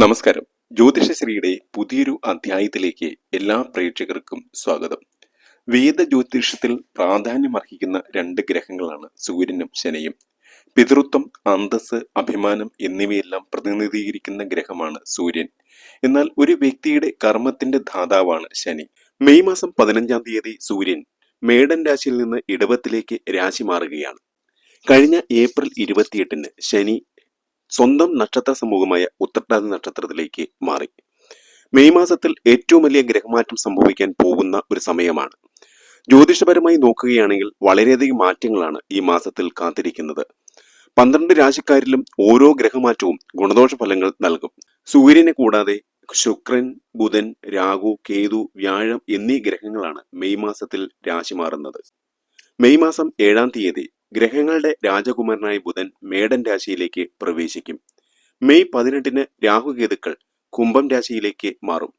നമസ്കാരം. ജ്യോതിഷശ്രീയുടെ പുതിയൊരു അധ്യായത്തിലേക്ക് എല്ലാ പ്രേക്ഷകർക്കും സ്വാഗതം. വേദ ജ്യോതിഷത്തിൽ പ്രാധാന്യമർഹിക്കുന്ന രണ്ട് ഗ്രഹങ്ങളാണ് സൂര്യനും ശനിയും. പിതൃത്വം അന്തസ് അഭിമാനം എന്നിവയെല്ലാം പ്രതിനിധീകരിക്കുന്ന ഗ്രഹമാണ് സൂര്യൻ. എന്നാൽ ഒരു വ്യക്തിയുടെ കർമ്മത്തിന്റെ ധാതാവാണ് ശനി. മെയ് മാസം പതിനഞ്ചാം തീയതി സൂര്യൻ മേടൻ രാശിയിൽ നിന്ന് ഇടവത്തിലേക്ക് രാശി മാറുകയാണ്. കഴിഞ്ഞ ഏപ്രിൽ ഇരുപത്തിയെട്ടിന് ശനി സ്വന്തം നക്ഷത്ര സമൂഹമായ ഉത്രട്ടാതി നക്ഷത്രത്തിലേക്ക് മാറി. മെയ് മാസത്തിൽ ഏറ്റവും വലിയ ഗ്രഹമാറ്റം സംഭവിക്കാൻ പോകുന്ന ഒരു സമയമാണ്. ജ്യോതിഷപരമായി നോക്കുകയാണെങ്കിൽ വളരെയധികം മാറ്റങ്ങളാണ് ഈ മാസത്തിൽ കാത്തിരിക്കുന്നത്. പന്ത്രണ്ട് രാശിക്കാരിലും ഓരോ ഗ്രഹമാറ്റവും ഗുണദോഷ ഫലങ്ങൾ നൽകും. സൂര്യനെ കൂടാതെ ശുക്രൻ ബുധൻ രാഹു കേതു വ്യാഴം എന്നീ ഗ്രഹങ്ങളാണ് മെയ് മാസത്തിൽ രാശി മാറുന്നത്. മെയ് മാസം ഏഴാം തീയതി ഗ്രഹങ്ങളുടെ രാജകുമാരനായ ബുധൻ മേടൻ രാശിയിലേക്ക് പ്രവേശിക്കും. മെയ് പതിനെട്ടിന് രാഹുകേതുക്കൾ കുംഭം രാശിയിലേക്ക് മാറും.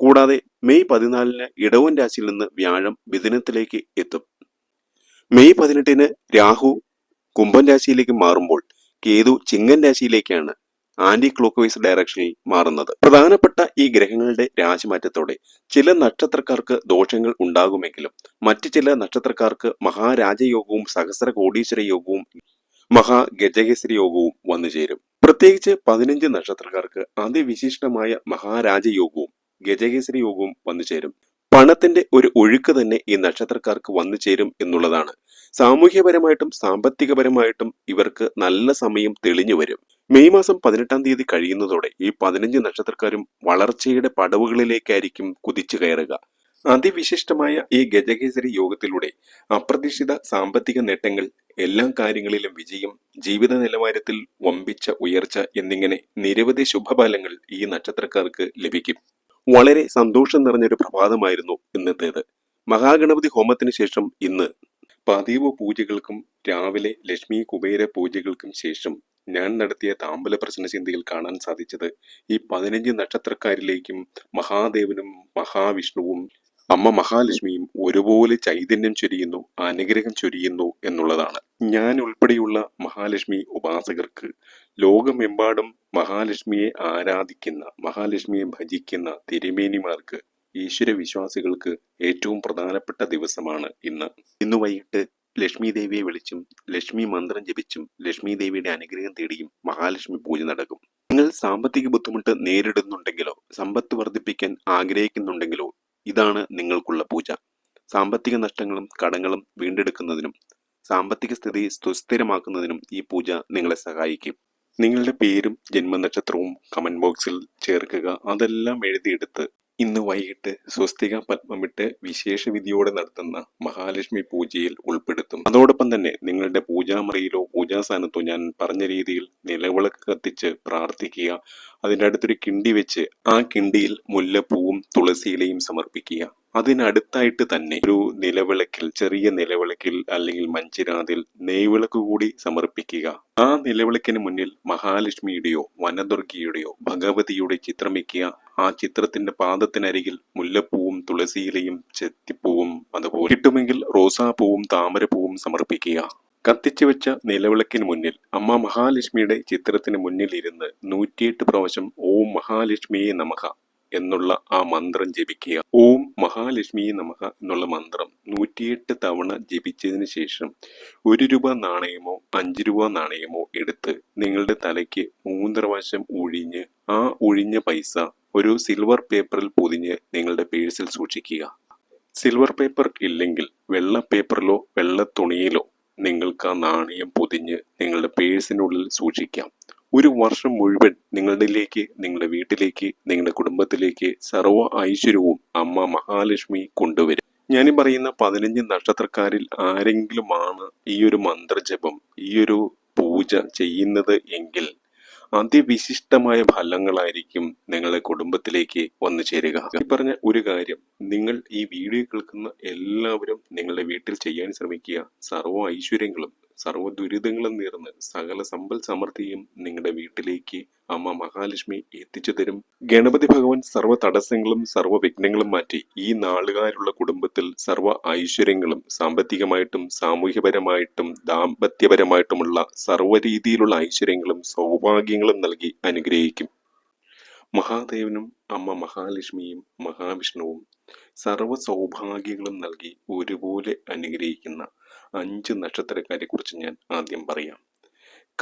കൂടാതെ മെയ് പതിനാലിന് ഇടവൻ രാശിയിൽ നിന്ന് വ്യാഴം മിഥുനത്തിലേക്ക് എത്തും. മെയ് പതിനെട്ടിന് രാഹു കുംഭം രാശിയിലേക്ക് മാറുമ്പോൾ കേതു ചിങ്ങൻ രാശിയിലേക്കാണ് ആന്റി ക്ലോക്ക് വൈസ് ഡയറക്ഷനിൽ മാറുന്നത്. പ്രധാനപ്പെട്ട ഈ ഗ്രഹങ്ങളുടെ രാശിമാറ്റത്തോടെ ചില നക്ഷത്രക്കാർക്ക് ദോഷങ്ങൾ ഉണ്ടാകുമെങ്കിലും മറ്റു ചില നക്ഷത്രക്കാർക്ക് മഹാരാജയോഗവും സഹസ്ര കോടീശ്വര യോഗവും മഹാഗജകേസരി യോഗവും വന്നു ചേരും. പ്രത്യേകിച്ച് പതിനഞ്ച് നക്ഷത്രക്കാർക്ക് അതിവിശിഷ്ടമായ മഹാരാജയോഗവും ഗജകേസരി യോഗവും വന്നു ചേരും. പണത്തിന്റെ ഒരു ഒഴുക്ക് തന്നെ ഈ നക്ഷത്രക്കാർക്ക് വന്നു ചേരും എന്നുള്ളതാണ്. സാമൂഹ്യപരമായിട്ടും സാമ്പത്തികപരമായിട്ടും ഇവർക്ക് നല്ല സമയം തെളിഞ്ഞു വരും. മെയ് മാസം പതിനെട്ടാം തീയതി കഴിയുന്നതോടെ ഈ പതിനഞ്ച് നക്ഷത്രക്കാരും വളർച്ചയുടെ പടവുകളിലേക്കായിരിക്കും കുതിച്ചു കയറുക. അതിവിശിഷ്ടമായ ഈ ഗജകേസരി യോഗത്തിലൂടെ അപ്രതീക്ഷിത സാമ്പത്തിക നേട്ടങ്ങൾ എല്ലാ കാര്യങ്ങളിലും വിജയം ജീവിത നിലവാരത്തിൽ വമ്പിച്ച ഉയർച്ച എന്നിങ്ങനെ നിരവധി ശുഭഫലങ്ങൾ ഈ നക്ഷത്രക്കാർക്ക് ലഭിക്കും. വളരെ സന്തോഷം നിറഞ്ഞൊരു പ്രഭാതമായിരുന്നു ഇന്നത്തേത്. മഹാഗണപതി ഹോമത്തിന് ശേഷം ഇന്ന്. പതിവ് പൂജകൾക്കും രാവിലെ ലക്ഷ്മി കുബേര പൂജകൾക്കും ശേഷം ഞാൻ നടത്തിയ താമ്പല പ്രശ്ന കാണാൻ സാധിച്ചത് ഈ പതിനഞ്ച് നക്ഷത്രക്കാരിലേക്കും മഹാദേവനും മഹാവിഷ്ണുവും അമ്മ മഹാലക്ഷ്മിയും ഒരുപോലെ ചൈതന്യം ചൊരിയുന്നു അനുഗ്രഹം ചൊരിയുന്നു എന്നുള്ളതാണ്. ഞാൻ ഉൾപ്പെടെയുള്ള മഹാലക്ഷ്മി ഉപാസകർക്ക് ലോകമെമ്പാടും മഹാലക്ഷ്മിയെ ആരാധിക്കുന്ന മഹാലക്ഷ്മിയെ ഭജിക്കുന്ന തിരുമേനിമാർക്ക് ഈശ്വര വിശ്വാസികൾക്ക് ഏറ്റവും പ്രധാനപ്പെട്ട ദിവസമാണ് ഇന്ന്. ഇന്ന് വൈകിട്ട് ലക്ഷ്മി ദേവിയെ വിളിച്ചും ലക്ഷ്മി മന്ത്രം ജപിച്ചും ലക്ഷ്മി ദേവിയുടെ അനുഗ്രഹം തേടിയും മഹാലക്ഷ്മി പൂജ നടക്കും. നിങ്ങൾ സാമ്പത്തിക ബുദ്ധിമുട്ട് നേരിടുന്നുണ്ടെങ്കിലോ സമ്പത്ത് വർദ്ധിപ്പിക്കാൻ ആഗ്രഹിക്കുന്നുണ്ടെങ്കിലോ ഇതാണ് നിങ്ങൾക്കുള്ള പൂജ. സാമ്പത്തിക നഷ്ടങ്ങളും കടങ്ങളും വീണ്ടെടുക്കുന്നതിനും സാമ്പത്തിക സ്ഥിതി സുസ്ഥിരമാക്കുന്നതിനും ഈ പൂജ നിങ്ങളെ സഹായിക്കും. നിങ്ങളുടെ പേരും ജന്മനക്ഷത്രവും കമന്റ് ബോക്സിൽ ചേർക്കുക. അതെല്ലാം എഴുതിയെടുത്ത് ഇന്ന് വൈകിട്ട് സ്വസ്തിക പത്മമിട്ട് വിശേഷ വിധിയോടെ നടത്തുന്ന മഹാലക്ഷ്മി പൂജയിൽ ഉൾപ്പെടുത്തും. അതോടൊപ്പം തന്നെ നിങ്ങളുടെ പൂജാമുറിയിലോ പൂജാസ്ഥാനത്തോ ഞാൻ പറഞ്ഞ രീതിയിൽ നിലവിളക്ക് കത്തിച്ച് പ്രാർത്ഥിക്കുക. അതിന്റെ അടുത്തൊരു കിണ്ടി വെച്ച് ആ കിണ്ടിയിൽ മുല്ലപ്പൂവും തുളസിയിലയും സമർപ്പിക്കുക. അതിനടുത്തായിട്ട് തന്നെ ഒരു നിലവിളക്കിൽ ചെറിയ നിലവിളക്കിൽ അല്ലെങ്കിൽ മഞ്ചിരാതിൽ നെയ്വിളക്ക് കൂടി സമർപ്പിക്കുക. ആ നിലവിളക്കിന് മുന്നിൽ മഹാലക്ഷ്മിയുടെയോ വനദുർഗിയുടെയോ ഭഗവതിയുടെ ചിത്രം വയ്ക്കുക ആ ചിത്രത്തിന്റെ പാദത്തിനരികിൽ മുല്ലപ്പൂവും തുളസിയിലയും ചെത്തിപ്പൂവും അതുപോലെ കിട്ടുമെങ്കിൽ റോസാപ്പൂവും താമരപ്പൂവും സമർപ്പിക്കുക. കത്തിച്ചു വെച്ച നിലവിളക്കിന് മുന്നിൽ അമ്മ മഹാലക്ഷ്മിയുടെ ചിത്രത്തിന് മുന്നിൽ ഇരുന്ന് നൂറ്റിയെട്ട് പ്രാവശ്യം ഓം മഹാലക്ഷ്മിയെ നമഃ എന്നുള്ള ആ മന്ത്രം ജപിക്കുക. ഓം മഹാലക്ഷ്മിയെ നമഃ എന്നുള്ള മന്ത്രം നൂറ്റിയെട്ട് തവണ ജപിച്ചതിന് ശേഷം ഒരു രൂപ നാണയമോ അഞ്ച് രൂപ നാണയമോ എടുത്ത് നിങ്ങളുടെ തലയ്ക്ക് മൂന്ന് പ്രാവശ്യം ഒഴിഞ്ഞ് ആ ഒഴിഞ്ഞ പൈസ ഒരു സിൽവർ പേപ്പറിൽ പൊതിഞ്ഞ് നിങ്ങളുടെ പേഴ്സിൽ സൂക്ഷിക്കുക. സിൽവർ പേപ്പർ ഇല്ലെങ്കിൽ വെള്ള പേപ്പറിലോ വെള്ള തുണിയിലോ നിങ്ങൾക്ക് ആ നാണയം പൊതിഞ്ഞ് നിങ്ങളുടെ പേഴ്സിനുള്ളിൽ സൂക്ഷിക്കാം. ഒരു വർഷം മുഴുവൻ നിങ്ങളിലേക്ക് നിങ്ങളുടെ വീട്ടിലേക്ക് നിങ്ങളുടെ കുടുംബത്തിലേക്ക് സർവ ഐശ്വര്യവും അമ്മ മഹാലക്ഷ്മി കൊണ്ടുവരും. ഞാൻ പറയുന്ന പതിനഞ്ച് നക്ഷത്രക്കാരിൽ ആരെങ്കിലുമാണ് ഈ ഒരു മന്ത്രജപം ഈ ഒരു പൂജ ചെയ്യുന്നത് എങ്കിൽ അതിവിശിഷ്ടമായ ഫലങ്ങളായിരിക്കും നിങ്ങളുടെ കുടുംബത്തിലേക്ക് വന്നു ചേരുക. ഈ പറഞ്ഞ ഒരു കാര്യം നിങ്ങൾ ഈ വീഡിയോ കേൾക്കുന്ന എല്ലാവരും നിങ്ങളുടെ വീട്ടിൽ ചെയ്യാൻ ശ്രമിക്കുക. സർവ ഐശ്വര്യങ്ങളും സർവ ദുരിതങ്ങളും നേർന്ന് സകല സമ്പൽ സമൃദ്ധിയും നിങ്ങളുടെ വീട്ടിലേക്ക് അമ്മ മഹാലക്ഷ്മി എത്തിച്ചു തരും. ഗണപതി ഭഗവാൻ സർവ തടസ്സങ്ങളും സർവ വിഘ്നങ്ങളും മാറ്റി ഈ നാളുകാരുള്ള കുടുംബത്തിൽ സർവ ഐശ്വര്യങ്ങളും സാമ്പത്തികമായിട്ടും സാമൂഹ്യപരമായിട്ടും ദാമ്പത്യപരമായിട്ടുമുള്ള സർവ രീതിയിലുള്ള ഐശ്വര്യങ്ങളും സൗഭാഗ്യങ്ങളും നൽകി അനുഗ്രഹിക്കും. മഹാദേവനും അമ്മ മഹാലക്ഷ്മിയും മഹാവിഷ്ണുവും സർവ സൗഭാഗ്യങ്ങളും നൽകി ഒരുപോലെ അനുഗ്രഹിക്കുന്ന അഞ്ച് നക്ഷത്രക്കാരെ കുറിച്ച് ഞാൻ ആദ്യം പറയാം.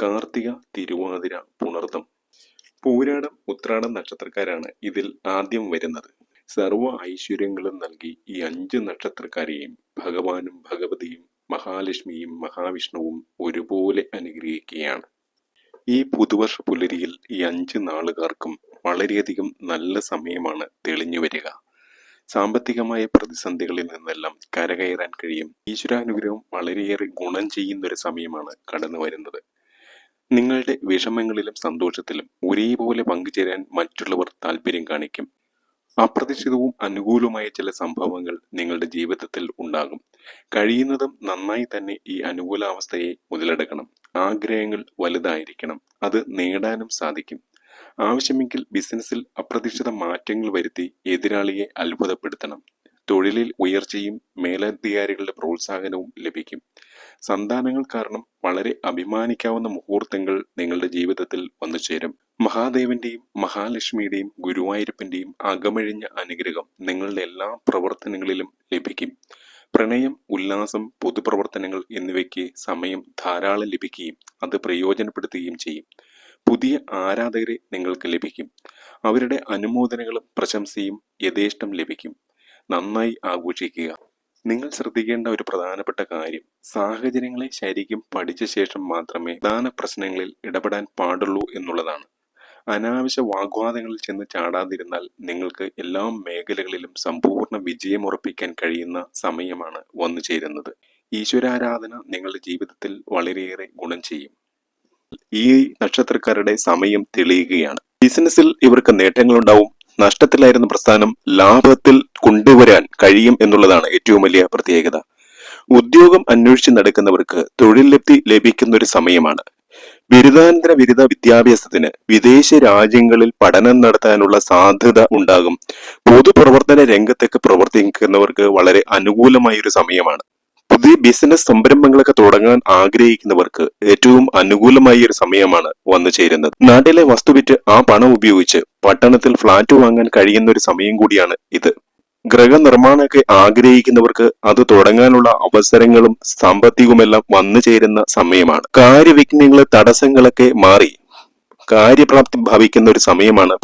കാർത്തിക തിരുവാതിര പുണർതം പൂരാടം ഉത്രാടം നക്ഷത്രക്കാരാണ് ഇതിൽ ആദ്യം വരുന്നത്. സർവ ഐശ്വര്യങ്ങളും നൽകി ഈ അഞ്ച് നക്ഷത്രക്കാരെയും ഭഗവാനും ഭഗവതിയും മഹാലക്ഷ്മിയും മഹാവിഷ്ണുവും ഒരുപോലെ അനുഗ്രഹിക്കുകയാണ്. ഈ പുതുവർഷ പുലരിയിൽ ഈ അഞ്ച് നാളുകാർക്കും വളരെയധികം നല്ല സമയമാണ് തെളിഞ്ഞു വരിക. സാമ്പത്തികമായ പ്രതിസന്ധികളിൽ നിന്നെല്ലാം കരകയറാൻ കഴിയും. ഈശ്വരാനുഗ്രഹം വളരെയേറെ ഗുണം ചെയ്യുന്ന ഒരു സമയമാണ് കടന്നു വരുന്നത്. നിങ്ങളുടെ വിഷമങ്ങളിലും സന്തോഷത്തിലും ഒരേപോലെ പങ്കുചേരാൻ മറ്റുള്ളവർ താല്പര്യം കാണിക്കും. അപ്രതീക്ഷിതവും അനുകൂലവുമായ ചില സംഭവങ്ങൾ നിങ്ങളുടെ ജീവിതത്തിൽ ഉണ്ടാകും. കഴിയുന്നതും നന്നായി തന്നെ ഈ അനുകൂലാവസ്ഥയെ മുതലെടുക്കണം. ആഗ്രഹങ്ങൾ വലുതായിരിക്കണം. അത് നേടാനും സാധിക്കും. ആവശ്യമെങ്കിൽ ബിസിനസ്സിൽ അപ്രതീക്ഷിത മാറ്റങ്ങൾ വരുത്തി എതിരാളിയെ അത്ഭുതപ്പെടുത്തണം. തൊഴിലിൽ ഉയർച്ചയും മേലധികാരികളുടെ പ്രോത്സാഹനവും ലഭിക്കും. സന്താനങ്ങൾ കാരണം വളരെ അഭിമാനിക്കാവുന്ന മുഹൂർത്തങ്ങൾ നിങ്ങളുടെ ജീവിതത്തിൽ വന്നു ചേരും. മഹാദേവന്റെയും മഹാലക്ഷ്മിയുടെയും ഗുരുവായൂരപ്പന്റെയും അകമഴിഞ്ഞ അനുഗ്രഹം നിങ്ങളുടെ എല്ലാ പ്രവർത്തനങ്ങളിലും ലഭിക്കും. പ്രണയം ഉല്ലാസം പൊതുപ്രവർത്തനങ്ങൾ എന്നിവയ്ക്ക് സമയം ധാരാളം ലഭിക്കുകയും അത് പ്രയോജനപ്പെടുത്തുകയും ചെയ്യും. പുതിയ ആരാധകരെ നിങ്ങൾക്ക് ലഭിക്കും. അവരുടെ അനുമോദനങ്ങളും പ്രശംസയും യഥേഷ്ടം ലഭിക്കും. നന്നായി ആഘോഷിക്കുക. നിങ്ങൾ ശ്രദ്ധിക്കേണ്ട ഒരു പ്രധാനപ്പെട്ട കാര്യം സാഹചര്യങ്ങളെ ശരിക്കും പഠിച്ച ശേഷം മാത്രമേ പ്രധാന പ്രശ്നങ്ങളിൽ ഇടപെടാൻ പാടുള്ളൂ എന്നുള്ളതാണ്. അനാവശ്യ വാഗ്വാദങ്ങളിൽ ചെന്ന് ചാടാതിരുന്നാൽ നിങ്ങൾക്ക് എല്ലാ മേഖലകളിലും സമ്പൂർണ വിജയം ഉറപ്പിക്കാൻ കഴിയുന്ന സമയമാണ് വന്നു ചേരുന്നത് ഈശ്വരാരാധന നിങ്ങളുടെ ജീവിതത്തിൽ വളരെയേറെ ഗുണം ചെയ്യും. ഈ നക്ഷത്രക്കാരുടെ സമയം തെളിയുകയാണ്. ബിസിനസ്സിൽ ഇവർക്ക് നേട്ടങ്ങളുണ്ടാവും. നഷ്ടത്തിലായിരുന്ന പ്രസ്ഥാനം ലാഭത്തിൽ കൊണ്ടുവരാൻ കഴിയും എന്നുള്ളതാണ് ഏറ്റവും വലിയ പ്രത്യേകത. ഉദ്യോഗം അന്വേഷിച്ച് നടക്കുന്നവർക്ക് തൊഴിൽ ലബ്ധി ലഭിക്കുന്ന ഒരു സമയമാണ്. ബിരുദാനന്തര ബിരുദ വിദ്യാഭ്യാസത്തിന് വിദേശ രാജ്യങ്ങളിൽ പഠനം നടത്താനുള്ള സാധ്യത ഉണ്ടാകും. പൊതുപ്രവർത്തന രംഗത്തേക്ക് പ്രവർത്തിക്കുന്നവർക്ക് വളരെ അനുകൂലമായ ഒരു സമയമാണ്. പുതിയ ബിസിനസ് സംരംഭങ്ങളൊക്കെ തുടങ്ങാൻ ആഗ്രഹിക്കുന്നവർക്ക് ഏറ്റവും അനുകൂലമായ ഒരു സമയമാണ് വന്നു ചേരുന്നത്. നാട്ടിലെ വസ്തു വിറ്റ് ആ പണം ഉപയോഗിച്ച് പട്ടണത്തിൽ ഫ്ളാറ്റ് വാങ്ങാൻ കഴിയുന്ന ഒരു സമയം കൂടിയാണ് ഇത്. ഗൃഹനിർമ്മാണമൊക്കെ ആഗ്രഹിക്കുന്നവർക്ക് അത് തുടങ്ങാനുള്ള അവസരങ്ങളും സാമ്പത്തികവുമെല്ലാം വന്നു ചേരുന്ന സമയമാണ്. കാര്യവിഘ്നങ്ങളെ തടസ്സങ്ങളൊക്കെ മാറി കാര്യപ്രാപ്തി ഭവിക്കുന്ന ഒരു സമയമാണ്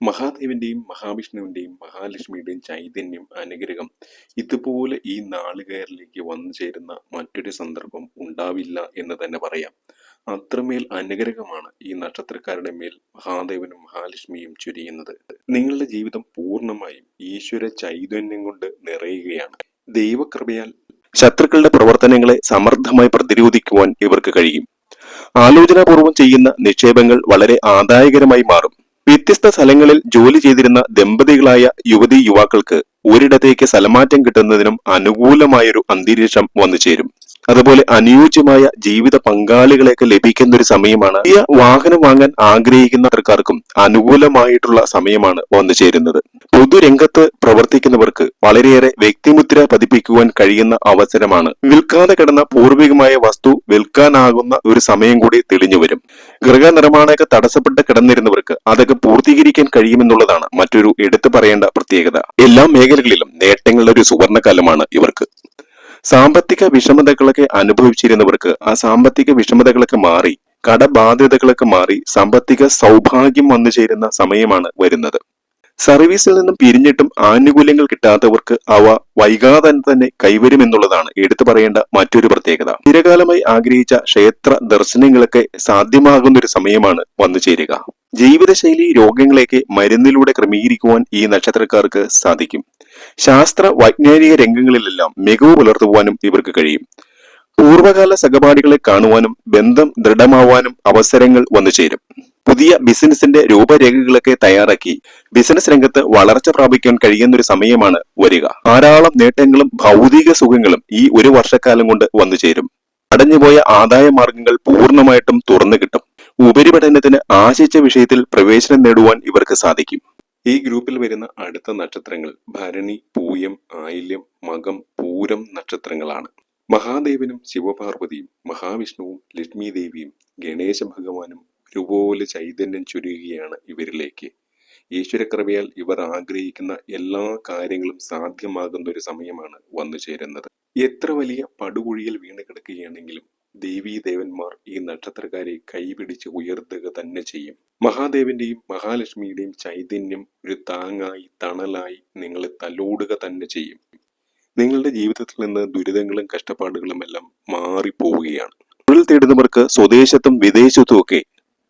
മഹാദേവന്റെയും മഹാവിഷ്ണുവിന്റെയും മഹാലക്ഷ്മിയുടെയും ചൈതന്യം അനുഗ്രഹം ഇതുപോലെ ഈ നാളുകയറിലേക്ക് വന്നു ചേരുന്ന മറ്റൊരു സന്ദർഭം ഉണ്ടാവില്ല എന്ന് തന്നെ പറയാം. അത്രമേൽ അനുഗ്രഹമാണ് ഈ നക്ഷത്രക്കാരുടെ മേൽ മഹാദേവനും മഹാലക്ഷ്മിയും ചുരിയുന്നത്. നിങ്ങളുടെ ജീവിതം പൂർണമായും ഈശ്വര ചൈതന്യം കൊണ്ട് നിറയുകയാണ്. ദൈവകൃപയാൽ ശത്രുക്കളുടെ പ്രവർത്തനങ്ങളെ സമർത്ഥമായി പ്രതിരോധിക്കുവാൻ ഇവർക്ക് കഴിയും. ആലോചനാപൂർവം ചെയ്യുന്ന നിക്ഷേപങ്ങൾ വളരെ ആദായകരമായി മാറും. വ്യത്യസ്ത സ്ഥലങ്ങളിൽ ജോലി ചെയ്തിരുന്ന ദമ്പതികളായ യുവതി യുവാക്കൾക്ക് ഒരിടത്തേക്ക് സ്ഥലമാറ്റം കിട്ടുന്നതിനും അനുകൂലമായൊരു അന്തരീക്ഷം വന്നു ചേരും അതുപോലെ അനുയോജ്യമായ ജീവിത പങ്കാളികളെയൊക്കെ ലഭിക്കുന്ന ഒരു സമയമാണ്. പുതിയ വാഹനം വാങ്ങാൻ ആഗ്രഹിക്കുന്നവർക്കാർക്കും അനുകൂലമായിട്ടുള്ള സമയമാണ് വന്നു ചേരുന്നത്. പൊതുരംഗത്ത് പ്രവർത്തിക്കുന്നവർക്ക് വളരെയേറെ വ്യക്തിമുദ്ര പതിപ്പിക്കുവാൻ കഴിയുന്ന അവസരമാണ്. വിൽക്കാതെ കിടന്ന പൂർവികമായ വസ്തു വിൽക്കാനാകുന്ന ഒരു സമയം കൂടി തെളിഞ്ഞു വരും. ഗൃഹ നിർമ്മാണമൊക്കെ തടസ്സപ്പെട്ട് കിടന്നിരുന്നവർക്ക് അതൊക്കെ പൂർത്തീകരിക്കാൻ കഴിയുമെന്നുള്ളതാണ് മറ്റൊരു എടുത്തു പറയേണ്ട പ്രത്യേകത. എല്ലാ മേഖലകളിലും നേട്ടങ്ങളുടെ ഒരു സുവർണകാലമാണ് ഇവർക്ക്. സാമ്പത്തിക വിഷമതകളൊക്കെ അനുഭവിച്ചിരുന്നവർക്ക് ആ സാമ്പത്തിക വിഷമതകളൊക്കെ മാറി കടബാധ്യതകളൊക്കെ മാറി സാമ്പത്തിക സൗഭാഗ്യം വന്നു ചേരുന്ന സമയമാണ് വരുന്നത്. സർവീസിൽ നിന്നും പിരിഞ്ഞിട്ടും ആനുകൂല്യങ്ങൾ കിട്ടാത്തവർക്ക് അവ വൈകാതെ തന്നെ കൈവരുമെന്നുള്ളതാണ് എടുത്തു പറയേണ്ട മറ്റൊരു പ്രത്യേകത. ചിരകാലമായി ആഗ്രഹിച്ച ക്ഷേത്ര ദർശനങ്ങളൊക്കെ സാധ്യമാകുന്ന ഒരു സമയമാണ് വന്നു ചേരുക. ജീവിതശൈലി രോഗങ്ങളെയൊക്കെ മരുന്നിലൂടെ ക്രമീകരിക്കുവാൻ ഈ നക്ഷത്രക്കാർക്ക് സാധിക്കും. ശാസ്ത്ര വൈജ്ഞാനിക രംഗങ്ങളിലെല്ലാം മികവ് പുലർത്തുവാനും ഇവർക്ക് കഴിയും. പൂർവകാല സഹപാഠികളെ കാണുവാനും ബന്ധം ദൃഢമാവാനും അവസരങ്ങൾ വന്നു ചേരും. പുതിയ ബിസിനസിന്റെ രൂപരേഖകളൊക്കെ തയ്യാറാക്കി ബിസിനസ് രംഗത്ത് വളർച്ച പ്രാപിക്കാൻ കഴിയുന്ന ഒരു സമയമാണ് വരിക. ധാരാളം നേട്ടങ്ങളും ഭൗതിക സുഖങ്ങളും ഈ ഒരു വർഷക്കാലം കൊണ്ട് വന്നു ചേരും. അടഞ്ഞുപോയ ആദായ മാർഗങ്ങൾ പൂർണമായിട്ടും തുറന്നു കിട്ടും. ഉപരിപഠനത്തിന് ആശിച്ച വിഷയത്തിൽ പ്രവേശനം നേടുവാൻ ഇവർക്ക് സാധിക്കും. ഈ ഗ്രൂപ്പിൽ വരുന്ന അടുത്ത നക്ഷത്രങ്ങൾ ഭരണി പൂയം ആയില്യം മകം പൂരം നക്ഷത്രങ്ങളാണ്. മഹാദേവനും ശിവപാർവതിയും മഹാവിഷ്ണുവും ലക്ഷ്മി ദേവിയും ഗണേശ ഭഗവാനും ഒരുപോലെ ചൈതന്യം ചുരുകയാണ് ഇവരിലേക്ക്. ഈശ്വരകൃപയാൽ ഇവർ ആഗ്രഹിക്കുന്ന എല്ലാ കാര്യങ്ങളും സാധ്യമാകുന്ന ഒരു സമയമാണ് വന്നു ചേരുന്നത് എത്ര വലിയ പടുകുഴിയിൽ വീണ് കിടക്കുകയാണെങ്കിലും ദേവീ ദേവന്മാർ ഈ നക്ഷത്രക്കാരെ കൈപിടിച്ച് ഉയർത്തുക തന്നെ ചെയ്യും. മഹാദേവന്റെയും മഹാലക്ഷ്മിയുടെയും ചൈതന്യം ഒരു താങ്ങായി തണലായി നിങ്ങളെ തലോടുക തന്നെ ചെയ്യും. നിങ്ങളുടെ ജീവിതത്തിൽ നിന്ന് ദുരിതങ്ങളും കഷ്ടപ്പാടുകളും എല്ലാം മാറിപ്പോവുകയാണ്. തൊഴിൽ തേടുന്നവർക്ക് സ്വദേശത്തും വിദേശത്തും ഒക്കെ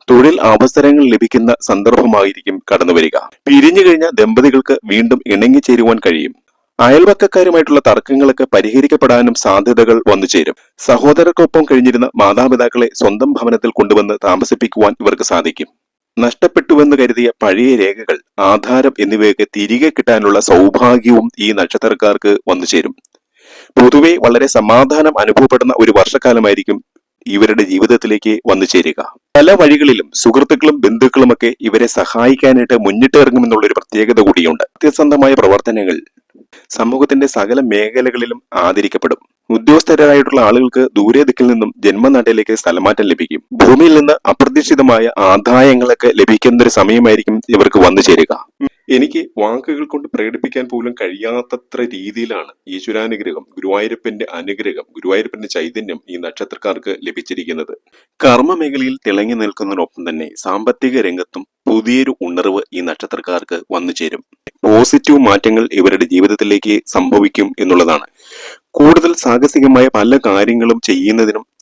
തൊഴിൽ അവസരങ്ങൾ ലഭിക്കുന്ന സന്ദർഭമായിരിക്കും കടന്നുവരിക. പിരിഞ്ഞു കഴിഞ്ഞ ദമ്പതികൾക്ക് വീണ്ടും ഇണങ്ങി ചേരുവാൻ കഴിയും. അയൽവക്കക്കാരുമായിട്ടുള്ള തർക്കങ്ങളൊക്കെ പരിഹരിക്കപ്പെടാനും സാധ്യതകൾ വന്നു ചേരും. സഹോദരർക്കൊപ്പം കഴിഞ്ഞിരുന്ന മാതാപിതാക്കളെ സ്വന്തം ഭവനത്തിൽ കൊണ്ടുവന്ന് താമസിപ്പിക്കുവാൻ ഇവർക്ക് സാധിക്കും. നഷ്ടപ്പെട്ടുവെന്ന് കരുതിയ പഴയ രേഖകൾ ആധാരം എന്നിവയൊക്കെ തിരികെ കിട്ടാനുള്ള സൗഭാഗ്യവും ഈ നക്ഷത്രക്കാർക്ക് വന്നു ചേരും. പൊതുവെ വളരെ സമാധാനം അനുഭവപ്പെടുന്ന ഒരു വർഷക്കാലമായിരിക്കും ഇവരുടെ ജീവിതത്തിലേക്ക് വന്നു ചേരുക. പല വഴികളിലും സുഹൃത്തുക്കളും ബന്ധുക്കളുമൊക്കെ ഇവരെ സഹായിക്കാനായിട്ട് മുന്നിട്ടിറങ്ങുമെന്നുള്ളൊരു പ്രത്യേകത കൂടിയുണ്ട്. സത്യസന്ധമായ പ്രവർത്തനങ്ങൾ സമൂഹത്തിന്റെ സകല മേഖലകളിലും ആദരിക്കപ്പെടും. ഉദ്യോഗസ്ഥരായിട്ടുള്ള ആളുകൾക്ക് ദൂരെ ദിക്കിൽ നിന്നും ജന്മനാട്ടിലേക്ക് സ്ഥലമാറ്റം ലഭിക്കും. ഭൂമിയിൽ നിന്ന് അപ്രതീക്ഷിതമായ ആദായങ്ങളൊക്കെ ലഭിക്കുന്ന ഒരു സമയമായിരിക്കും ഇവർക്ക് വന്നു ചേരുക. എനിക്ക് വാക്കുകൾ കൊണ്ട് പ്രകടിപ്പിക്കാൻ പോലും കഴിയാത്തത്ര രീതിയിലാണ് ഈശ്വരാനുഗ്രഹം ഗുരുവായൂരപ്പന്റെ അനുഗ്രഹം ഗുരുവായൂരപ്പന്റെ ചൈതന്യം ഈ നക്ഷത്രക്കാർക്ക് ലഭിച്ചിരിക്കുന്നത്. കർമ്മ മേഖലയിൽ തിളങ്ങി നിൽക്കുന്നതിനൊപ്പം തന്നെ സാമ്പത്തിക രംഗത്തും പുതിയൊരു ഉണർവ് ഈ നക്ഷത്രക്കാർക്ക് വന്നു ചേരും. പോസിറ്റീവ് മാറ്റങ്ങൾ ഇവരുടെ ജീവിതത്തിലേക്ക് സംഭവിക്കും എന്നുള്ളതാണ്. കൂടുതൽ സാഹസികമായ പല കാര്യങ്ങളും ചെയ്യുന്നതിനും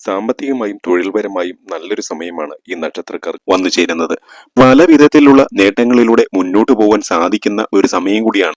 സാമ്പത്തികമായും തൊഴിൽപരമായും നല്ലൊരു സമയമാണ് ഈ നക്ഷത്രക്കാർ വന്നു ചേരുന്നത്. പല വിധത്തിലുള്ള നേട്ടങ്ങളിലൂടെ മുന്നോട്ടു പോകാൻ സാധിക്കുന്ന ഒരു സമയം കൂടിയാണ്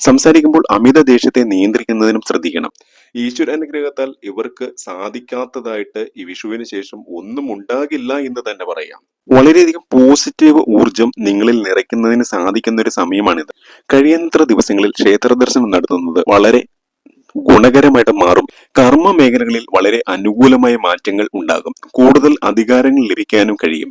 സംസാരിക്കുമ്പോൾ അമിത ദേഷ്യത്തെ നിയന്ത്രിക്കുന്നതിനും ശ്രദ്ധിക്കണം. ഈശ്വരാനുഗ്രഹത്താൽ ഇവർക്ക് സാധിക്കാത്തതായിട്ട് ഈ വിഷുവിന് ശേഷം ഒന്നും ഉണ്ടാകില്ല എന്ന് തന്നെ പറയാം. വളരെയധികം പോസിറ്റീവ് ഊർജം നിങ്ങളിൽ നിറയ്ക്കുന്നതിന് സാധിക്കുന്ന ഒരു സമയമാണിത്. കഴിയുന്നത്ര ദിവസങ്ങളിൽ ക്ഷേത്ര ദർശനം നടത്തുന്നത് വളരെ ഗുണകരമായിട്ട് മാറും. കർമ്മ മേഖലകളിൽ വളരെ അനുകൂലമായ മാറ്റങ്ങൾ ഉണ്ടാകും. കൂടുതൽ അധികാരങ്ങൾ ലഭിക്കാനും കഴിയും.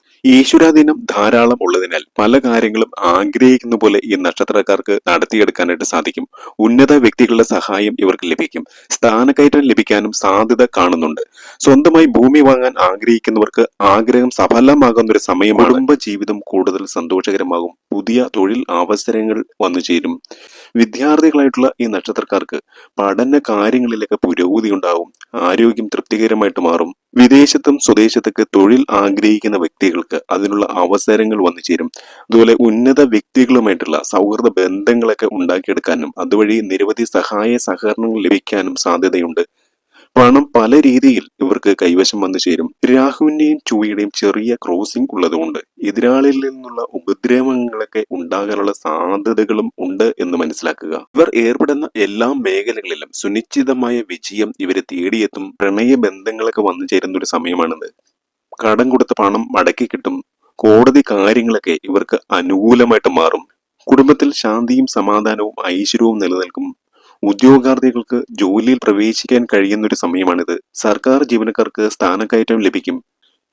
ഈശ്വരാധീനം ധാരാളം ഉള്ളതിനാൽ പല കാര്യങ്ങളും ആഗ്രഹിക്കുന്ന പോലെ ഈ നക്ഷത്രക്കാർക്ക് നടത്തിയെടുക്കാനായിട്ട് സാധിക്കും. ഉന്നത വ്യക്തികളുടെ സഹായം ഇവർക്ക് ലഭിക്കും. സ്ഥാനക്കയറ്റം ലഭിക്കാനും സാധ്യത കാണുന്നുണ്ട്. സ്വന്തമായി ഭൂമി വാങ്ങാൻ ആഗ്രഹിക്കുന്നവർക്ക് ആഗ്രഹം സഫലമാകുന്ന ഒരു സമയം കുടുംബ ജീവിതം കൂടുതൽ സന്തോഷകരമാകും. പുതിയ തൊഴിൽ അവസരങ്ങൾ വന്നു ചേരും. വിദ്യാർത്ഥികളായിട്ടുള്ള ഈ നക്ഷത്രക്കാർക്ക് പഠന കാര്യങ്ങളിലൊക്കെ പുരോഗതി ഉണ്ടാവും ആരോഗ്യം തൃപ്തികരമായിട്ട് മാറും. വിദേശത്തും സ്വദേശത്തൊക്കെ തൊഴിൽ ആഗ്രഹിക്കുന്ന വ്യക്തികൾക്ക് അതിനുള്ള അവസരങ്ങൾ വന്നു ചേരും. അതുപോലെ ഉന്നത വ്യക്തികളുമായിട്ടുള്ള സൗഹൃദ ബന്ധങ്ങളൊക്കെ ഉണ്ടാക്കിയെടുക്കാനും അതുവഴി നിരവധി സഹായ സഹകരണങ്ങൾ ലഭിക്കാനും സാധ്യതയുണ്ട്. പണം പല രീതിയിൽ ഇവർക്ക് കൈവശം വന്നു ചേരും. രാഹുവിന്റെയും ചുവയുടെയും ചെറിയ ക്രോസിംഗ് ഉള്ളതുകൊണ്ട് എതിരാളിയിൽ നിന്നുള്ള ഉപദ്രവങ്ങളൊക്കെ ഉണ്ടാകാനുള്ള സാധ്യതകളും ഉണ്ട് എന്ന് മനസ്സിലാക്കുക. ഇവർ ഏർപ്പെടുന്ന എല്ലാ മേഖലകളിലും സുനിശ്ചിതമായ വിജയം ഇവരെ തേടിയെത്തും. പ്രണയ ബന്ധങ്ങളൊക്കെ വന്നു ചേരുന്ന ഒരു സമയമാണിത്. കടം കൊടുത്ത പണം മടക്കി കിട്ടും. കോടതി കാര്യങ്ങളൊക്കെ ഇവർക്ക് അനുകൂലമായിട്ട് മാറും. കുടുംബത്തിൽ ശാന്തിയും സമാധാനവും ഐശ്വര്യവും നിലനിൽക്കും. ഉദ്യോഗാർത്ഥികൾക്ക് ജോലിയിൽ പ്രവേശിക്കാൻ കഴിയുന്ന ഒരു സമയമാണിത്. സർക്കാർ ജീവനക്കാർക്ക് സ്ഥാനക്കയറ്റം ലഭിക്കും.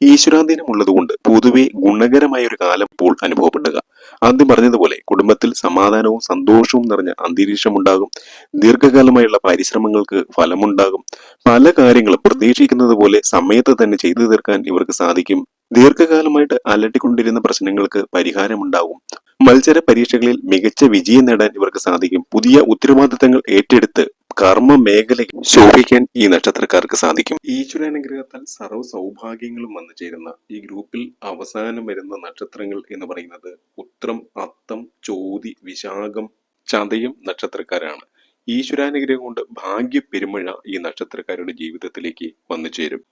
ഈശ്വരാധീനമുള്ളതുകൊണ്ട് പൊതുവെ ഗുണകരമായ ഒരു കാലം ഇപ്പോൾ അനുഭവപ്പെടുക. ആദ്യം പറഞ്ഞതുപോലെ കുടുംബത്തിൽ സമാധാനവും സന്തോഷവും നിറഞ്ഞ അന്തരീക്ഷം ഉണ്ടാകും ദീർഘകാലമായുള്ള പരിശ്രമങ്ങൾക്ക് ഫലമുണ്ടാകും. പല കാര്യങ്ങളും പ്രതീക്ഷിക്കുന്നത് പോലെ സമയത്ത് തന്നെ ചെയ്തു തീർക്കാൻ ഇവർക്ക് സാധിക്കും. ദീർഘകാലമായിട്ട് അലട്ടിക്കൊണ്ടിരുന്ന പ്രശ്നങ്ങൾക്ക് പരിഹാരമുണ്ടാകും. മത്സര പരീക്ഷകളിൽ മികച്ച വിജയം നേടാൻ ഇവർക്ക് സാധിക്കും. പുതിയ ഉത്തരവാദിത്തങ്ങൾ ഏറ്റെടുത്ത് കർമ്മ മേഖലയിൽ ശോഭിക്കാൻ ഈ നക്ഷത്രക്കാർക്ക് സാധിക്കും. ഈശ്വരാനുഗ്രഹത്താൽ സർവ സൗഭാഗ്യങ്ങളും വന്നു ചേരുന്ന ഈ ഗ്രൂപ്പിൽ അവസാനം വരുന്ന നക്ഷത്രങ്ങൾ എന്ന് പറയുന്നത് ഉത്രം അത്തം ചോതി വിശാഖം ചതയം നക്ഷത്രക്കാരാണ്. ഈശ്വരാനുഗ്രഹം കൊണ്ട് ഭാഗ്യ പെരുമഴ ഈ നക്ഷത്രക്കാരുടെ ജീവിതത്തിലേക്ക് വന്നു ചേരും.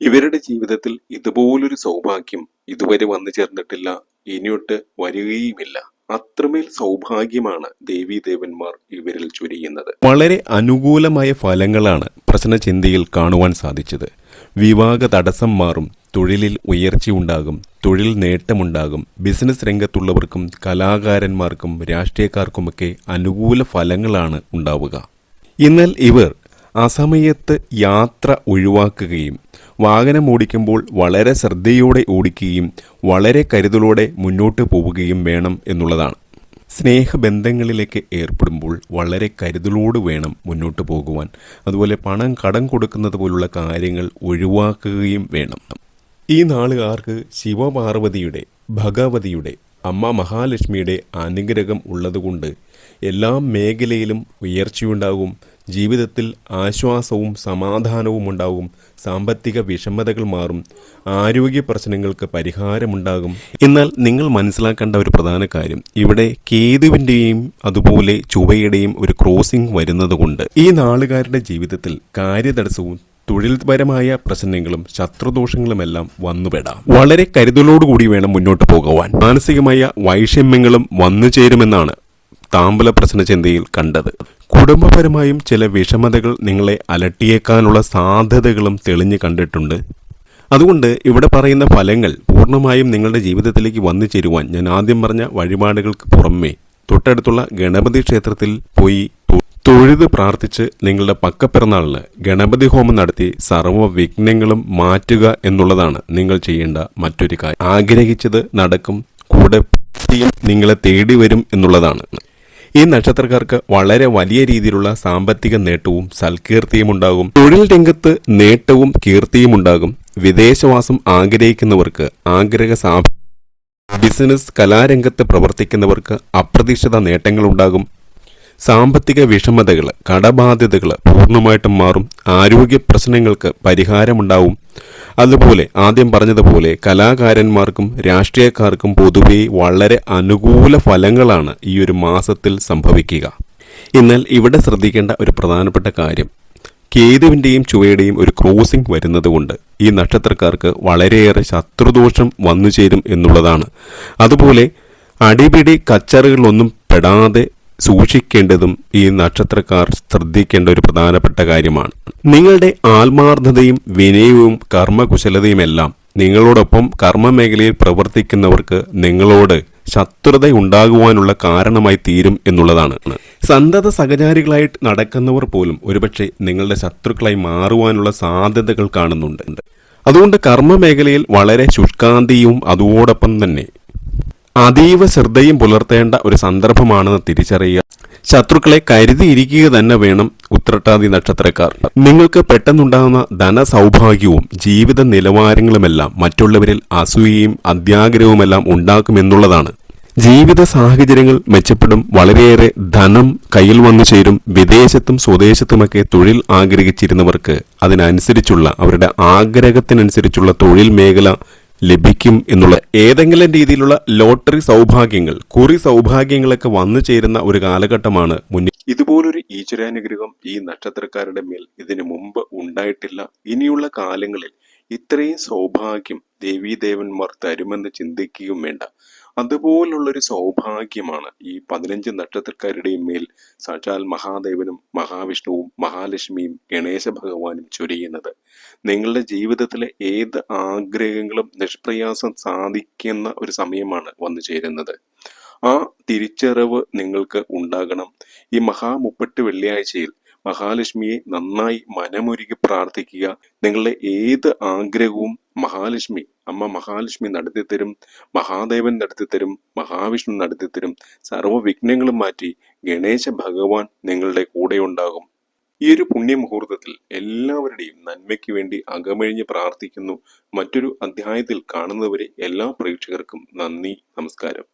ഇവരുടെ ജീവിതത്തിൽ ഇതുപോലൊരു സൗഭാഗ്യം ഇതുവരെ വന്നു ചേർന്നിട്ടില്ല ഇനിയൊട്ട് വരികയുമില്ല. അത്രമേൽ സൗഭാഗ്യമാണ് ദേവീദേവന്മാർ ഇവരിൽ ചൊരിയുന്നത്. വളരെ അനുകൂലമായ ഫലങ്ങളാണ് പ്രശ്നചിന്തയിൽ കാണുവാൻ സാധിച്ചത്. വിവാഹ തടസ്സം മാറും തൊഴിലിൽ ഉയർച്ചയുണ്ടാകും തൊഴിൽ നേട്ടമുണ്ടാകും ബിസിനസ് രംഗത്തുള്ളവർക്കും കലാകാരന്മാർക്കും രാഷ്ട്രീയക്കാർക്കുമൊക്കെ അനുകൂല ഫലങ്ങളാണ് ഉണ്ടാവുക. എന്നാൽ ഇവർ അസമയത്ത് യാത്ര ഒഴിവാക്കുകയും വാഹനം ഓടിക്കുമ്പോൾ വളരെ ശ്രദ്ധയോടെ ഓടിക്കുകയും വളരെ കരുതലോടെ മുന്നോട്ട് പോവുകയും വേണം എന്നുള്ളതാണ്. സ്നേഹബന്ധങ്ങളിലേക്ക് ഏർപ്പെടുമ്പോൾ വളരെ കരുതലോട് വേണം മുന്നോട്ട് പോകുവാൻ. അതുപോലെ പണം കടം കൊടുക്കുന്നത് പോലുള്ള കാര്യങ്ങൾ ഒഴിവാക്കുകയും വേണം. ഈ നാളുകാർക്ക് ശിവപാർവതിയുടെ ഭഗവതിയുടെ അമ്മ മഹാലക്ഷ്മിയുടെ അനുഗ്രഹം ഉള്ളതുകൊണ്ട് എല്ലാ മേഖലയിലും ഉയർച്ചയുണ്ടാകും. ജീവിതത്തിൽ ആശ്വാസവും സമാധാനവും ഉണ്ടാവും. സാമ്പത്തിക വിഷമതകൾ മാറും. ആരോഗ്യ പ്രശ്നങ്ങൾക്ക് പരിഹാരമുണ്ടാകും. എന്നാൽ നിങ്ങൾ മനസ്സിലാക്കേണ്ട ഒരു പ്രധാന കാര്യം. ഇവിടെ കേതുവിന്റെയും അതുപോലെ ചുവയുടെയും ഒരു ക്രോസിംഗ് വരുന്നതുകൊണ്ട് ഈ നാളുകാരുടെ ജീവിതത്തിൽ കാര്യതടസ്സവും തൊഴിൽപരമായ പ്രശ്നങ്ങളും ശത്രുദോഷങ്ങളുമെല്ലാം വന്നുപെടാം. വളരെ കരുതലോടുകൂടി വേണം മുന്നോട്ട് പോകുവാൻ മാനസികമായ വൈഷമ്യങ്ങളും വന്നു ചേരുമെന്നാണ് താമ്പല പ്രശ്നചിന്തയിൽ കണ്ടത്. കുടുംബപരമായും ചില വിഷമതകൾ നിങ്ങളെ അലട്ടിയേക്കാനുള്ള സാധ്യതകളും തെളിഞ്ഞു കണ്ടിട്ടുണ്ട്. അതുകൊണ്ട് ഇവിടെ പറയുന്ന ഫലങ്ങൾ പൂർണമായും നിങ്ങളുടെ ജീവിതത്തിലേക്ക് വന്നു ചേരുവാൻ ഞാൻ ആദ്യം പറഞ്ഞ വഴിപാടുകൾക്ക് പുറമേ തൊട്ടടുത്തുള്ള ഗണപതി ക്ഷേത്രത്തിൽ പോയി തൊഴുത് പ്രാർത്ഥിച്ച് നിങ്ങളുടെ പക്കപ്പിറന്നാളിന് ഗണപതി ഹോമം നടത്തി സർവ വിഘ്നങ്ങളും മാറ്റുക എന്നുള്ളതാണ് നിങ്ങൾ ചെയ്യേണ്ട മറ്റൊരു കാര്യം. ആഗ്രഹിച്ചത് നടക്കും. കൂടെ നിങ്ങളെ തേടി വരും എന്നുള്ളതാണ്. ഈ നക്ഷത്രക്കാർക്ക് വളരെ വലിയ രീതിയിലുള്ള സാമ്പത്തിക നേട്ടവും സൽകീർത്തിയും ഉണ്ടാകും. തൊഴിൽ രംഗത്ത് നേട്ടവും കീർത്തിയും ഉണ്ടാകും. വിദേശവാസം ആഗ്രഹിക്കുന്നവർക്ക് ആഗ്രഹ സാഭ ബിസിനസ് കലാരംഗത്ത് പ്രവർത്തിക്കുന്നവർക്ക് അപ്രതീക്ഷിത നേട്ടങ്ങൾ ഉണ്ടാകും. സാമ്പത്തിക വിഷമതകൾ കടബാധ്യതകൾ പൂർണമായിട്ടും മാറും. ആരോഗ്യ പ്രശ്നങ്ങൾക്ക് പരിഹാരമുണ്ടാവും. അതുപോലെ ആദ്യം പറഞ്ഞതുപോലെ കലാകാരന്മാർക്കും രാഷ്ട്രീയക്കാർക്കും പൊതുവെ വളരെ അനുകൂല ഫലങ്ങളാണ് ഈ ഒരു മാസത്തിൽ സംഭവിക്കുക. എന്നാൽ ഇവിടെ ശ്രദ്ധിക്കേണ്ട ഒരു പ്രധാനപ്പെട്ട കാര്യം. കേതുവിന്റെയും ചുവയുടെയും ഒരു ക്രോസിംഗ് വരുന്നതുകൊണ്ട് ഈ നക്ഷത്രക്കാർക്ക് വളരെയേറെ ശത്രുദോഷം വന്നു ചേരും എന്നുള്ളതാണ്. അതുപോലെ അടിപിടി കച്ചറുകളൊന്നും പെടാതെ സൂക്ഷിക്കേണ്ടതും ഈ നക്ഷത്രക്കാർ ശ്രദ്ധിക്കേണ്ട ഒരു പ്രധാനപ്പെട്ട കാര്യമാണ്. നിങ്ങളുടെ ആത്മാർത്ഥതയും വിനയവും കർമ്മകുശലതയുമെല്ലാം നിങ്ങളോടൊപ്പം കർമ്മ മേഖലയിൽ പ്രവർത്തിക്കുന്നവർക്ക് നിങ്ങളോട് ശത്രുത ഉണ്ടാകുവാനുള്ള കാരണമായി തീരും എന്നുള്ളതാണ്. സന്തത സഹചാരികളായിട്ട് നടക്കുന്നവർ പോലും ഒരുപക്ഷെ നിങ്ങളുടെ ശത്രുക്കളായി മാറുവാനുള്ള സാധ്യതകൾ കാണുന്നുണ്ട്. അതുകൊണ്ട് കർമ്മമേഖലയിൽ വളരെ ശുഷ്കാന്തിയും അതോടൊപ്പം തന്നെ അതീവ ശ്രദ്ധയും പുലർത്തേണ്ട ഒരു സന്ദർഭമാണെന്ന് തിരിച്ചറിയുക. ശത്രുക്കളെ കരുതിയിരിക്കുക തന്നെ വേണം ഉത്രട്ടാതി നക്ഷത്രക്കാർ. നിങ്ങൾക്ക് പെട്ടെന്നുണ്ടാകുന്ന ധനസൗഭാഗ്യവും ജീവിത നിലവാരങ്ങളുമെല്ലാം മറ്റുള്ളവരിൽ അസൂയയും അത്യാഗ്രഹവുമെല്ലാം ഉണ്ടാക്കുമെന്നുള്ളതാണ്. ജീവിത സാഹചര്യങ്ങൾ മെച്ചപ്പെടും വളരെയേറെ ധനം കയ്യിൽ വന്നു ചേരും വിദേശത്തും സ്വദേശത്തുമൊക്കെ തൊഴിൽ ആഗ്രഹിച്ചിരുന്നവർക്ക് അതിനനുസരിച്ചുള്ള അവരുടെ ആഗ്രഹത്തിനനുസരിച്ചുള്ള തൊഴിൽ മേഖല ലഭിക്കും എന്നുള്ള ഏതെങ്കിലും രീതിയിലുള്ള ലോട്ടറി സൗഭാഗ്യങ്ങൾ കുറി സൗഭാഗ്യങ്ങളൊക്കെ വന്നു ചേരുന്ന ഒരു കാലഘട്ടമാണ് മുന്നിൽ ഇതുപോലൊരു ഈശ്വരാനുഗ്രഹം ഈ നക്ഷത്രക്കാരുടെ മേൽ ഇതിനു മുമ്പ് ഉണ്ടായിട്ടില്ല. ഇനിയുള്ള കാലങ്ങളിൽ ഇത്രയും സൗഭാഗ്യം ദേവീദേവന്മാർ തരുമെന്ന് ചിന്തിക്കുകയും വേണ്ട. അതുപോലുള്ളൊരു സൗഭാഗ്യമാണ് ഈ പതിനഞ്ച് നക്ഷത്രക്കാരുടെയും മേൽ സാക്ഷാൽ മഹാദേവനും മഹാവിഷ്ണുവും മഹാലക്ഷ്മിയും ഗണേശ ഭഗവാനും ചൊരിയുന്നത്. നിങ്ങളുടെ ജീവിതത്തിലെ ഏത് ആഗ്രഹങ്ങളും നിഷ്പ്രയാസം സാധിക്കുന്ന ഒരു സമയമാണ് വന്നു ചേരുന്നത്. ആ തിരിച്ചറിവ് നിങ്ങൾക്ക് ഉണ്ടാകണം. ഈ മഹാമുപ്പട്ട് വെള്ളിയാഴ്ചയിൽ മഹാലക്ഷ്മിയെ നന്നായി മനമൊരുക്കി പ്രാർത്ഥിക്കുക. നിങ്ങളുടെ ഏത് ആഗ്രഹവും മഹാലക്ഷ്മി അമ്മ മഹാലക്ഷ്മി നടത്തിത്തരും മഹാദേവൻ നടത്തിത്തരും മഹാവിഷ്ണു നടത്തിത്തരും സർവ വിഘ്നങ്ങളും മാറ്റി ഗണേശ ഭഗവാൻ നിങ്ങളുടെ കൂടെ ഉണ്ടാകും. ഈ ഒരു പുണ്യമുഹൂർത്തത്തിൽ എല്ലാവരുടെയും നന്മയ്ക്ക് വേണ്ടി അകമഴിഞ്ഞ് പ്രാർത്ഥിക്കുന്നു. മറ്റൊരു അധ്യായത്തിൽ കാണുന്നവരെ എല്ലാ പ്രേക്ഷകർക്കും നന്ദി നമസ്കാരം.